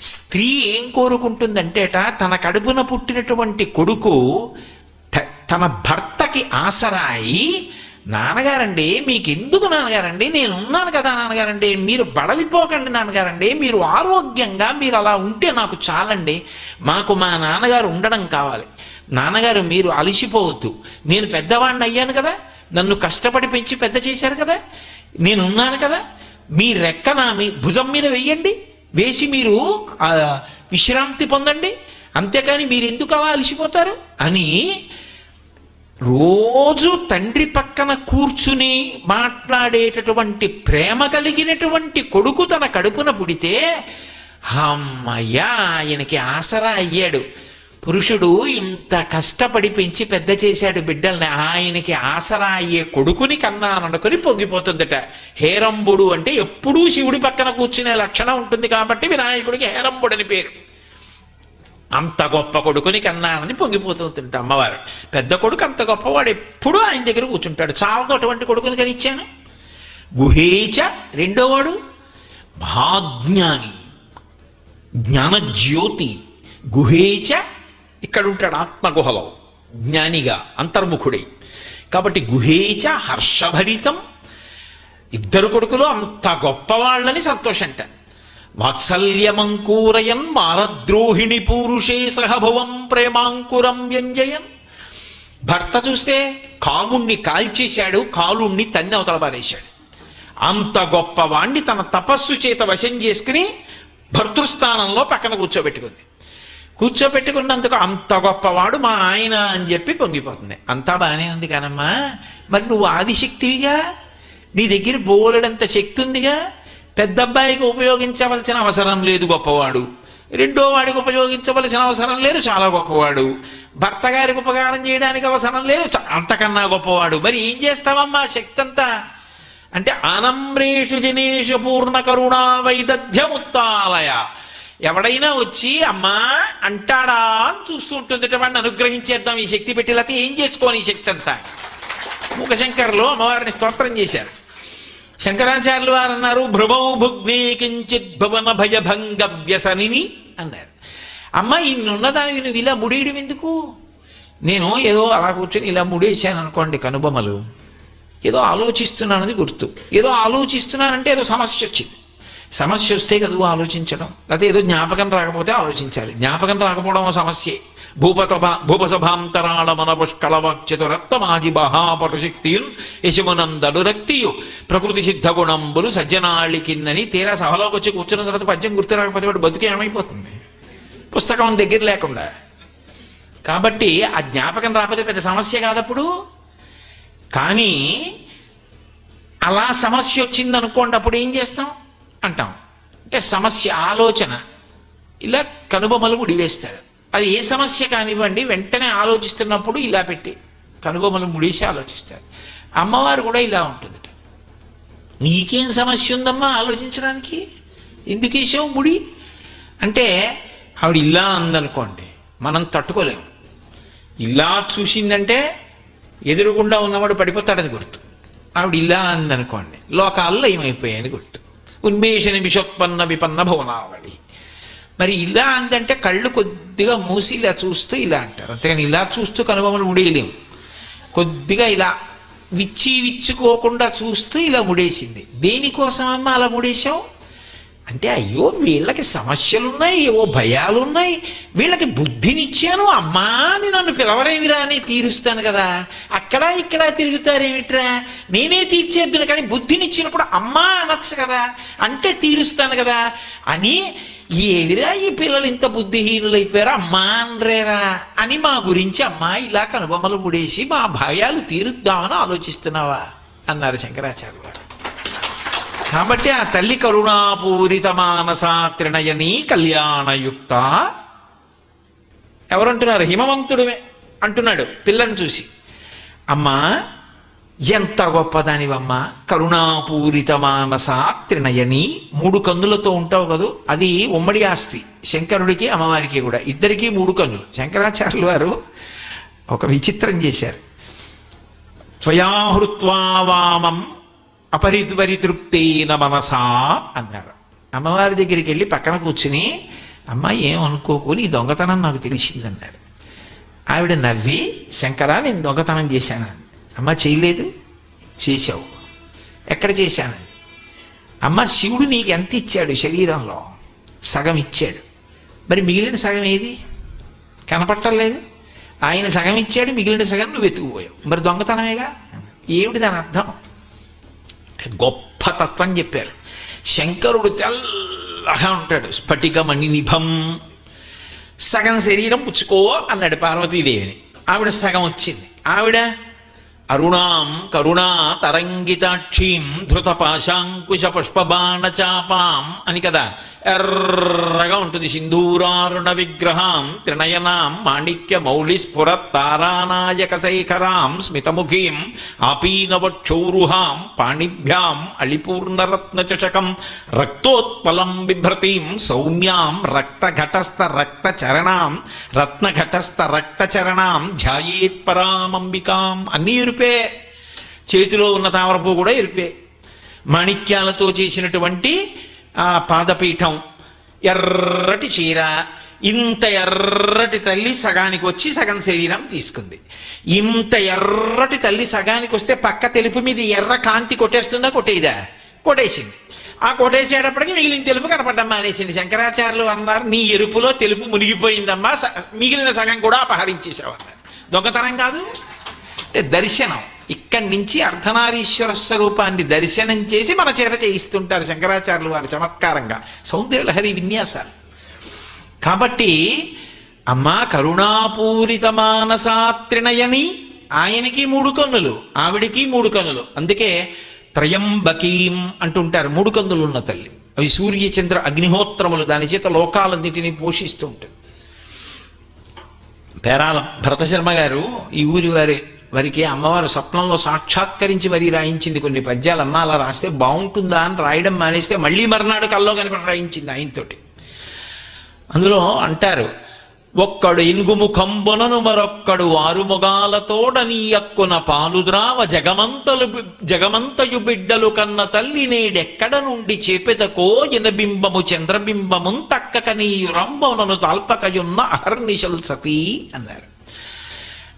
స్త్రీ ఏం కోరుకుంటుందంటేట తన కడుపున పుట్టినటువంటి కొడుకు త- తన భర్తకి ఆసరాయి నాన్నగారండి మీకు ఎందుకు నాన్నగారండి నేను ఉన్నాను కదా నాన్నగారండి మీరు బడలిపోకండి నాన్నగారండి మీరు ఆరోగ్యంగా మీరు అలా ఉంటే నాకు చాలండి మాకు మా నాన్నగారు ఉండడం కావాలి. నాన్నగారు మీరు అలసిపోవద్దు. నేను పెద్దవాడిని అయ్యాను కదా నన్ను కష్టపడి పెంచి పెద్ద చేశారు కదా నేను ఉన్నాను కదా మీ రెక్క నా మీ భుజం మీద వెయ్యండి. వేసి మీరు విశ్రాంతి పొందండి. అంతేకాని మీరు ఎందుకు అలా అలసిపోతారు? అని రోజు తండ్రి పక్కన కూర్చుని మాట్లాడేటటువంటి ప్రేమ కలిగినటువంటి కొడుకు తన కడుపున పుడితే అమ్మయ్యా ఆయనకి ఆసరా అయ్యాడు. పురుషుడు ఇంత కష్టపడి పెంచి పెద్ద చేశాడు బిడ్డల్ని ఆయనకి ఆసరా అయ్యే కొడుకుని కన్నాననుకొని పొంగిపోతుందట. హేరంబుడు అంటే ఎప్పుడూ శివుడి పక్కన కూర్చునే లక్షణం ఉంటుంది కాబట్టి వినాయకుడికి హేరంబుడు అని పేరు. అంత గొప్ప కొడుకుని కన్నానని పొంగిపోతుంట అమ్మవారు. పెద్ద కొడుకు అంత గొప్పవాడు ఎప్పుడూ ఆయన దగ్గర కూర్చుంటాడు. చాలతో అటువంటి కొడుకుని కనిచ్చాను. గుహేచ రెండోవాడు మహాజ్ఞాని జ్ఞానజ్యోతి గుహేచ ఇక్కడ ఉంటాడు ఆత్మగుహలో. జ్ఞానిగా అంతర్ముఖుడై. కాబట్టి గుహేచ హర్షభరితం. ఇద్దరు కొడుకులు అంత గొప్పవాళ్ళని సంతోషంట. వాత్సల్యమంకూరయన్ మారద్రోహిణి పూరుషే సహభువం ప్రేమాంకురం వ్యంజయన్ భర్త చూస్తే కాముణ్ణి కాల్చేశాడు కాలుణ్ణి తన్ని అవతల పారేశాడు. అంత గొప్పవాణ్ణి తన తపస్సు చేత వశం చేసుకుని భర్తృస్థానంలో పక్కన కూర్చోబెట్టుకుంది. కూర్చోపెట్టుకున్నందుకు అంత గొప్పవాడు మా ఆయన అని చెప్పి పొంగిపోతుంది. అంతా బాగానే ఉంది కానమ్మా మరి నువ్వు ఆదిశక్తివిగా? నీ దగ్గర బోలెడంత శక్తి ఉందిగా పెద్ద అబ్బాయికి ఉపయోగించవలసిన అవసరం లేదు గొప్పవాడు. రెండో వాడికి ఉపయోగించవలసిన అవసరం లేదు చాలా గొప్పవాడు. భర్త గారికి ఉపకారం చేయడానికి అవసరం లేదు అంతకన్నా గొప్పవాడు. మరి ఏం చేస్తావమ్మా శక్తి అంతా అంటే అనంబ్రేషు జనేషు పూర్ణ కరుణా వైదధ్యముత్తాలయ. ఎవడైనా వచ్చి అమ్మా అంటాడా? అని చూస్తూ ఉంటుంది వాడిని అనుగ్రహించేద్దాం ఈ శక్తి పెట్టి. లేకపోతే ఏం చేసుకోని ఈ శక్తి అంతా? మూకశంకర్లో అమ్మవారిని స్తోత్రం చేశారు. శంకరాచార్యులు వారు అన్నారు భ్రమౌ భుగ్నే కించిత్ భువన భయభంగ వ్యసనిని అన్నారు. అమ్మ ఇన్నున్న దానికి నువ్వు ఇలా ముడేయడం ఎందుకు? నేను ఏదో అలా కూర్చొని ఇలా ముడేశాను అనుకోండి కనుబొమ్మలు. ఏదో ఆలోచిస్తున్నానని గుర్తు. ఏదో ఆలోచిస్తున్నానంటే ఏదో సమస్య వచ్చింది. సమస్య వస్తే కదూ ఆలోచించడం. లేకపోతే ఏదో జ్ఞాపకం రాకపోతే ఆలోచించాలి. జ్ఞాపకం రాకపోవడం సమస్యే. భూపతభ భూపసభాంతరాళ మన పుష్కళవాక్చతురక్తమాజి బహాపటుశక్తియున్ యశమునందడు రక్తియు. ప్రకృతి సిద్ధ గుణంబులు సజ్జనాళి కిందని తీరా సభలోకి వచ్చి కూర్చున్న తర్వాత పద్యం గుర్తు రాకపోతే వాడు బతుకు ఏమైపోతుంది? పుస్తకం దగ్గర లేకుండా. కాబట్టి ఆ జ్ఞాపకం రాకపోతే పెద్ద సమస్య కాదప్పుడు. కానీ అలా సమస్య వచ్చింది అనుకోండి అప్పుడు ఏం చేస్తాం? అంటాం. అంటే సమస్య ఆలోచన. ఇలా కనుబొమ్మలు ముడివేస్తాడు అది ఏ సమస్య కానివ్వండి వెంటనే ఆలోచిస్తున్నప్పుడు ఇలా పెట్టి కనుబొమ్మలు ముడిసి ఆలోచిస్తారు. అమ్మవారు కూడా ఇలా ఉంటుంది నీకేం సమస్య ఉందమ్మా ఆలోచించడానికి? ఎందుకు వేసావు ముడి? అంటే ఆవిడ ఇలా అందనుకోండి మనం తట్టుకోలేము. ఇలా చూసిందంటే ఎదురుగుండా ఉన్నవాడు పడిపోతాడని గుర్తు. ఆవిడ ఇలా అందనుకోండి లోకాల్లో ఏమైపోయాయని గుర్తు. ఉన్మేష నిమిషోత్పన్న విపన్న భువనావళి. మరి ఇలా అందంటే కళ్ళు కొద్దిగా మూసి ఇలా చూస్తూ ఇలా అంటారు. అంతేగాని ఇలా చూస్తూ కనుబొమ్మలు ముడేయలేము కొద్దిగా ఇలా విచ్చి విచ్చుకోకుండా చూస్తూ ఇలా ముడేసింది. దేనికోసమమ్మా అలా ముడేశావు? అంటే అయ్యో వీళ్ళకి సమస్యలున్నాయి ఏవో భయాలున్నాయి. వీళ్ళకి బుద్ధినిచ్చాను అమ్మా అని నన్ను పిలవరేమిరా అని తీరుస్తాను కదా. అక్కడ ఇక్కడ తిరుగుతారేమిట్రా? నేనే తీర్చేద్దును కానీ బుద్ధినిచ్చినప్పుడు అమ్మా అనొచ్చు కదా. అంటే తీరుస్తాను కదా. అని ఏవిరా ఈ పిల్లలు ఇంత బుద్ధిహీనులైపోయారు? అమ్మా అనరేరా అని మా గురించి అమ్మా ఇలా కనుబొమ్మలు ముడేసి మా భయాలు తీరుద్దామని ఆలోచిస్తున్నావా? అన్నారు శంకరాచార్య గారు. కాబట్టి ఆ తల్లి కరుణాపూరిత మానసా త్రినయని కళ్యాణయుక్త. ఎవరంటున్నారు? హిమవంతుడివే అంటున్నాడు పిల్లని చూసి. అమ్మా ఎంత గొప్పదానివమ్మా? కరుణాపూరిత మానస త్రినయని మూడు కన్నులతో ఉంటావు కదూ? అది ఉమ్మడి ఆస్తి. శంకరుడికి అమ్మవారికి కూడా. ఇద్దరికీ మూడు కన్నులు. శంకరాచార్యులు వారు ఒక విచిత్రం చేశారు. స్వయాహృత్వా వామం అపరిపరితృప్తేన మనసా అన్నారు. అమ్మవారి దగ్గరికి వెళ్ళి పక్కన కూర్చుని అమ్మ ఏమనుకోకు నీ దొంగతనం నాకు తెలిసిందన్నారు ఆవిడ నవ్వి శంకరా నేను దొంగతనం చేశాను? అమ్మ చేయలేదు. చేశావు. ఎక్కడ చేశాను? అమ్మ శివుడు నీకు ఎంత ఇచ్చాడు శరీరంలో? సగం ఇచ్చాడు. మరి మిగిలిన సగం ఏది? కనపట్టలేదు. ఆయన సగం ఇచ్చాడు మిగిలిన సగం నువ్వు వెతుకుపోయావు. మరి దొంగతనమేగా? ఏమిటి దాని అర్థం? గొప్ప తత్వం చెప్పారు. శంకరుడు తెల్లగా ఉంటాడు. స్ఫటికమణి నిభం. సగం శరీరం పుచ్చుకో అన్నాడు పార్వతీదేవిని. ఆవిడ సగం వచ్చింది. ఆవిడ అరుణాం కరుణా తరంగితాక్షీం ధృత పాశాంకుశ పుష్పబాణచాపాం అని కదా ఎర్రగా ఉంటుంది సింధూరారుణ విగ్రహాం త్రినయనాం మాణిక్య మౌళి స్ఫుర తారానాయక శైఖరాం స్మితముఖీం ఆపీనవక్షౌరుహాం పాణిభ్యాం అళిపూర్ణరత్న చషకం రక్తోత్పలం బిభ్రతీం సౌమ్యాం రక్తఘటస్థ రక్తచరణాం రత్నఘటస్థ రక్తచరణాం ధ్యాయేత్పరామంబికాం ధ్యాయేత్ అన్నీ ఇరుపే. చేతిలో ఉన్న తామరపు కూడా ఇరుపే. మాణిక్యాలతో చేసినటువంటి ఆ పాదపీఠం. ఎర్రటి చీర. ఇంత ఎర్రటి తల్లి సగానికి వచ్చి సగం శరీరం తీసుకుంది. ఇంత ఎర్రటి తల్లి సగానికి వస్తే పక్క తెలుపు మీద ఎర్ర కాంతి కొట్టేస్తుందా? కొట్టేదా? కొట్టేసింది. ఆ కొట్టేసేటప్పటికి మిగిలిన తెలుపు కనపడ్డం మానేసింది శంకరాచార్యులు అన్నారు నీ ఎరుపులో తెలుపు మునిగిపోయిందమ్మా. మిగిలిన సగం కూడా అపహరించేసావు అన్నారు దొంగతనం కాదు. అంటే దర్శనం. ఇక్కడి నుంచి అర్ధనారీశ్వర స్వరూపాన్ని దర్శనం చేసి మన చేత చేయిస్తుంటారు శంకరాచార్యులు వారు చమత్కారంగా. సౌందర్యలహరి విన్యాసాలు. కాబట్టి అమ్మా కరుణాపూరిత మానసాత్రినయని ఆయనకి మూడు కన్నులు ఆవిడికి మూడు కన్నులు. అందుకే త్రయంబకీం అంటుంటారు మూడు కన్నులు ఉన్న తల్లి. అవి సూర్యచంద్ర అగ్నిహోత్రములు. దాని చేత లోకాలన్నిటినీ పోషిస్తూ ఉంటుంది. పేరాల భరతశర్మ గారు ఈ ఊరి వారి వారికి అమ్మవారు స్వప్నంలో సాక్షాత్కరించి మరీ రాయించింది కొన్ని పద్యాలు. అమ్మ అలా రాస్తే బాగుంటుందా అని రాయడం మానేస్తే మళ్ళీ మర్నాడు కల్లో కనిపడి రాయించింది ఆయనతోటి. అందులో అంటారు ఒక్కడు ఇనుగుముఖంబునను మరొక్కడు ఆరు నీ అక్కున పాలుద్రావ జగమంతలు జగమంతయు బిడ్డలు కన్న తల్లి నేడెక్కడ నుండి చేపెతకో ఇనబింబము చంద్రబింబము తక్కక నీయు రంబమునను తాల్పకయున్న అహర్నిశల్ సతీ అన్నారు.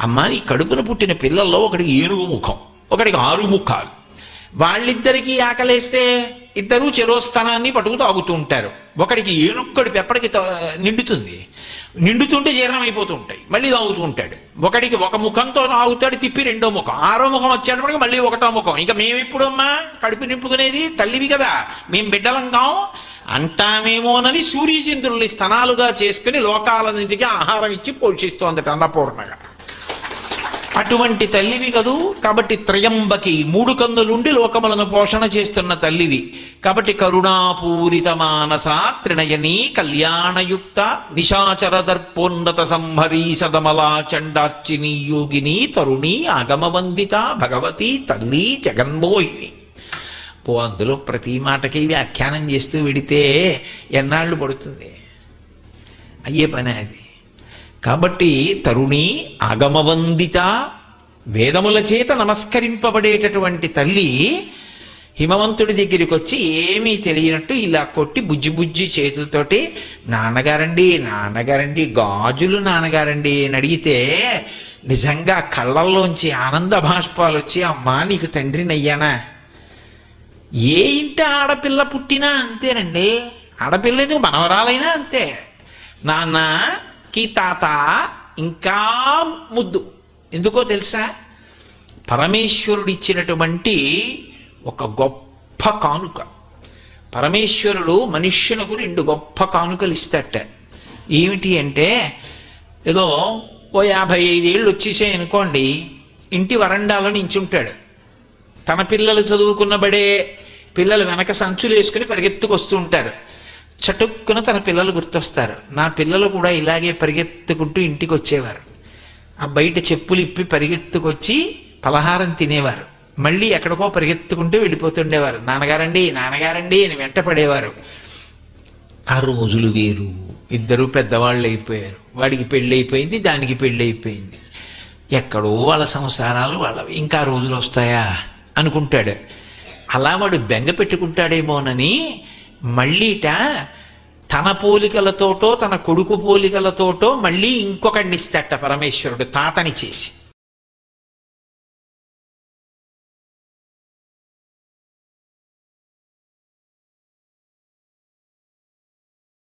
అమ్మ నీ కడుపున పుట్టిన పిల్లల్లో ఒకడికి ఏనుగు ముఖం ఒకడికి ఆరు ముఖాలు. వాళ్ళిద్దరికీ ఆకలేస్తే ఇద్దరూ చెరోస్థానాన్ని పట్టుకు తాగుతూ ఉంటారు. ఒకడికి ఏనుగు కడుపు ఎప్పటికి తా- నిండుతుంది. నిండుతుంటే జీర్ణం అయిపోతూ ఉంటాయి. మళ్ళీ తాగుతూ ఉంటాడు. ఒకడికి ఒక ముఖంతో తాగుతాడు తిప్పి రెండో ముఖం. ఆరో ముఖం వచ్చేటప్పటికి మళ్ళీ ఒకటో ముఖం. ఇంకా మేమెప్పుడు అమ్మా కడుపు నింపుకునేది తల్లివి కదా. మేం బిడ్డలం కాం అంటామేమోనని సూర్యచంద్రుల్ని స్థనాలుగా చేసుకుని లోకాలన్నింటికి ఆహారం ఇచ్చి పోషిస్తోందట అన్నపూర్ణగా. అటువంటి తల్లివి కదూ? కాబట్టి త్రయంబకి మూడు కందులుండి లోకములను పోషణ చేస్తున్న తల్లివి. కాబట్టి కరుణాపూరిత మానస త్రినయని కళ్యాణయుక్త నిశాచర దర్పోన్నత సంహరీ సదమలా చండార్చిని యోగిని తరుణి ఆగమవందిత భగవతి తల్లి జగన్మోహిని. పో అందులో ప్రతి మాటకి వ్యాఖ్యానం చేస్తూ విడితే ఎన్నాళ్ళు పడుతుంది? అయ్యే పని అది. కాబట్టి తరుణి ఆగమవందిత వేదముల చేత నమస్కరింపబడేటటువంటి తల్లి హిమవంతుడి దగ్గరికి వచ్చి ఏమీ తెలియనట్టు ఇలా కొట్టి బుజ్జి బుజ్జి చేతులతోటి నాన్నగారండి నాన్నగారండి గాజులు నాన్నగారండి అని అడిగితే నిజంగా కళ్ళల్లోంచి ఆనంద భాష్పాలు వచ్చి అమ్మా నీకు తండ్రినయ్యానా ఏ ఇంటి ఆడపిల్ల పుట్టినా అంతేనండి. ఆడపిల్ల ఎందుకు మనవరాలైనా అంతే. నాన్న కి తాత ఇంకా ముద్దు. ఎందుకో తెలుసా? పరమేశ్వరుడు ఇచ్చినటువంటి ఒక గొప్ప కానుక. పరమేశ్వరుడు మనుష్యులకు రెండు గొప్ప కానుకలు ఇస్తాట ఏమిటి అంటే ఏదో ఓ యాభై ఐదేళ్ళు వచ్చేసాయి అనుకోండి ఇంటి వరండాలో నించుంటాడు. తన పిల్లలు చదువుకున్న బడే పిల్లలు వెనక సంచులు వేసుకుని పరిగెత్తుకొస్తూ ఉంటారు. చటుక్కున తన పిల్లలు గుర్తొస్తారు. నా పిల్లలు కూడా ఇలాగే పరిగెత్తుకుంటూ ఇంటికి వచ్చేవారు ఆ బయట చెప్పులు ఇప్పి పరిగెత్తుకొచ్చి పలహారం తినేవారు. మళ్ళీ ఎక్కడికో పరిగెత్తుకుంటూ వెళ్ళిపోతుండేవారు. నాన్నగారండి నాన్నగారండి అని వెంట పడేవారు ఆ రోజులు వేరు. ఇద్దరు పెద్దవాళ్ళు అయిపోయారు వాడికి పెళ్ళి అయిపోయింది దానికి పెళ్ళి అయిపోయింది ఎక్కడో వాళ్ళ సంసారాలు వాళ్ళవి. ఇంకా రోజులు వస్తాయా? అనుకుంటాడు. అలా వాడు బెంగ పెట్టుకుంటాడేమోనని మళ్ళీట తన పోలికలతోటో తన కొడుకు పోలికలతోటో మళ్ళీ ఇంకొకడిని పరమేశ్వరుడు తాతని చేసి.